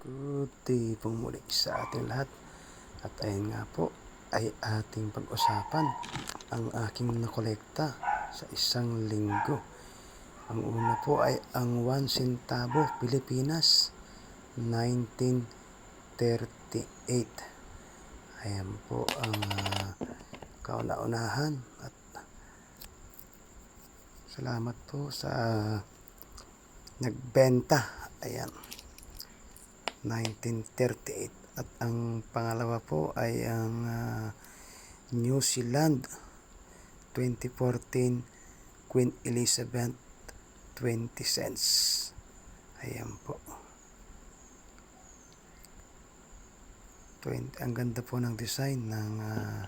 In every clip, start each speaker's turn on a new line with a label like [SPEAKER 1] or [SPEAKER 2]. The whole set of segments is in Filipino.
[SPEAKER 1] Good day pong muli sa ating lahat. At ayun nga po ay ating pag-usapan ang aking nakolekta sa isang linggo. Ang una po ay ang 1 centavo Pilipinas 1938. Ayan po ang uh, kauna-unahan at salamat po sa nagbenta. Ayan. 1938 at ang pangalawa po ay ang uh, New Zealand 2014 Queen Elizabeth 20 cents. Ayan po. 20, ang ganda po ng design ng uh,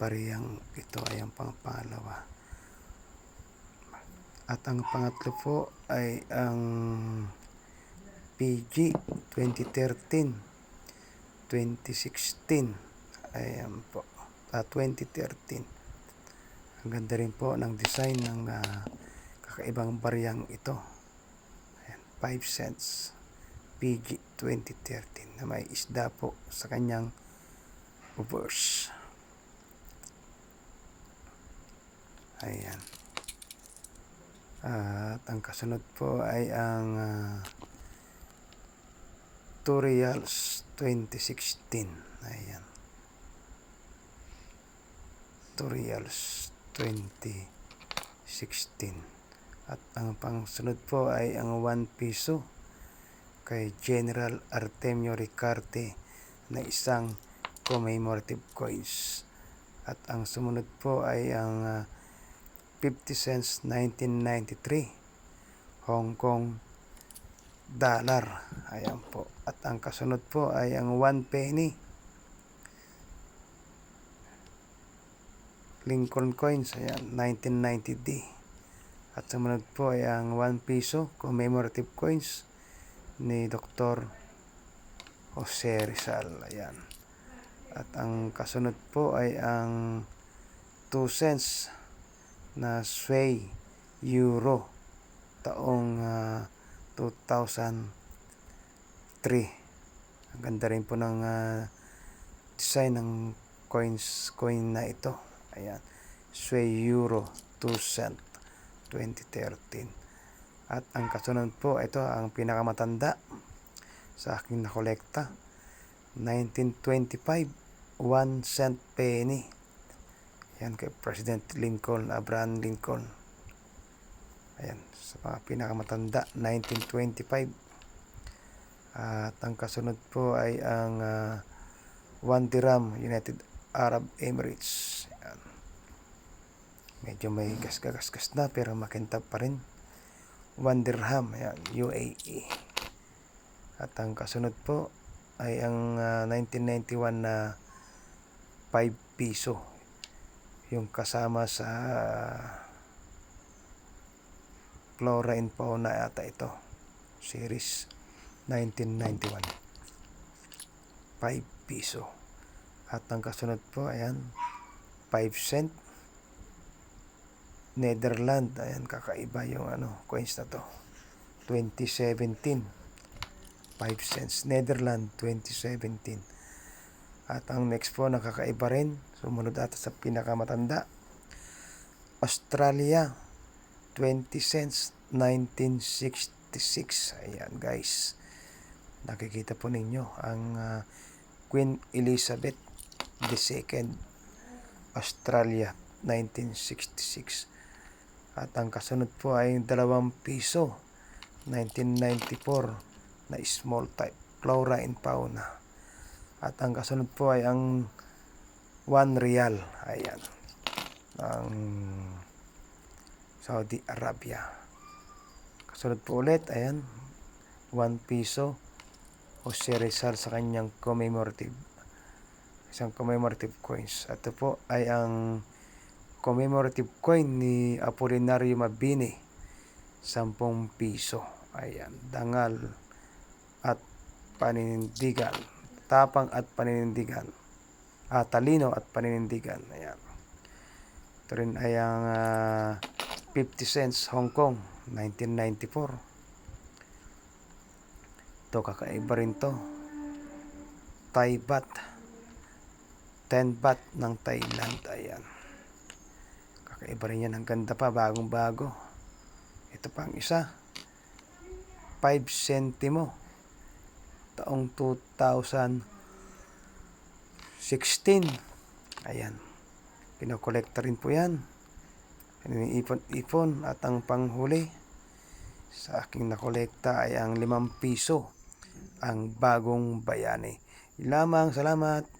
[SPEAKER 1] parehang ito. Ay ang pang pangalawa. At ang pangatlo po ay ang PG 2013 2016 ayan po. Uh, ah, 2013 ang ganda rin po ng design ng uh, kakaibang bariyang ito. Ayan, 5 cents. PG 2013 na may isda po sa kanyang verse. Ayan. At ang kasunod po ay ang uh, tutorials 2016 ayan tutorials 2016 at ang pangsunod po ay ang 1 piso kay General Artemio Ricarte na isang commemorative coins at ang sumunod po ay ang uh, 50 cents 1993 Hong Kong dollar. Ayan po. At ang kasunod po ay ang 1 penny. Lincoln coins. Ayan, 1990D. At sumunod po ay ang 1 peso commemorative coins ni Dr. Jose Rizal. Ayan. At ang kasunod po ay ang 2 cents na sway euro taong uh, 2003 ang ganda rin po ng uh, design ng coins coin na ito. Ayan. Sway Euro 2 cent 2013 at ang kasunod po ito ang pinakamatanda sa aking nakolekta. 1925 1 cent penny. Yan kay President Lincoln Abraham Lincoln. Ayan, sa mga pinakamatanda, 1925. At ang kasunod po ay ang uh, One Dirham, United Arab Emirates. Ayan. Medyo may gasgagasgas na pero makintab pa rin. One Dirham, ayan, UAE. At ang kasunod po ay ang uh, 1991 na 5 piso. Yung kasama sa uh, Flora and Fauna ata ito. Series 1991. 5 piso. At ang kasunod po, ayan, 5 cent. Netherland, ayan, kakaiba yung ano, coins na to. 2017. 5 cents. Netherland, 2017. At ang next po, nakakaiba rin. Sumunod ata sa pinakamatanda. Australia, 20 cents 1966 ayan guys nakikita po ninyo ang uh, Queen Elizabeth II Australia 1966 at ang kasunod po ay 2 piso 1994 na small type flora and fauna at ang kasunod po ay ang 1 real ayan ang Saudi Arabia. Kasunod po ulit, ayan, 1 piso Jose Rizal sa kanyang commemorative isang commemorative coins. Ito po ay ang commemorative coin ni Apolinario Mabini 10 piso. Ayan, dangal at paninindigan. Tapang at paninindigan. Ah, talino at paninindigan. Ayan. Ito rin ay ang uh, 50 cents Hong Kong 1994 Ito, kakaiba rin to. Thai baht. 10 baht ng Thailand. Ayan. Kakaiba rin yan. Ang ganda pa. Bagong bago. Ito pa ang isa. 5 centimo. Taong 2016. Ayan. Pinokolekta rin po yan. Ipon-ipon at ang panghuli sa aking nakolekta ay ang 5 piso ang bagong bayani. Lamang, salamat.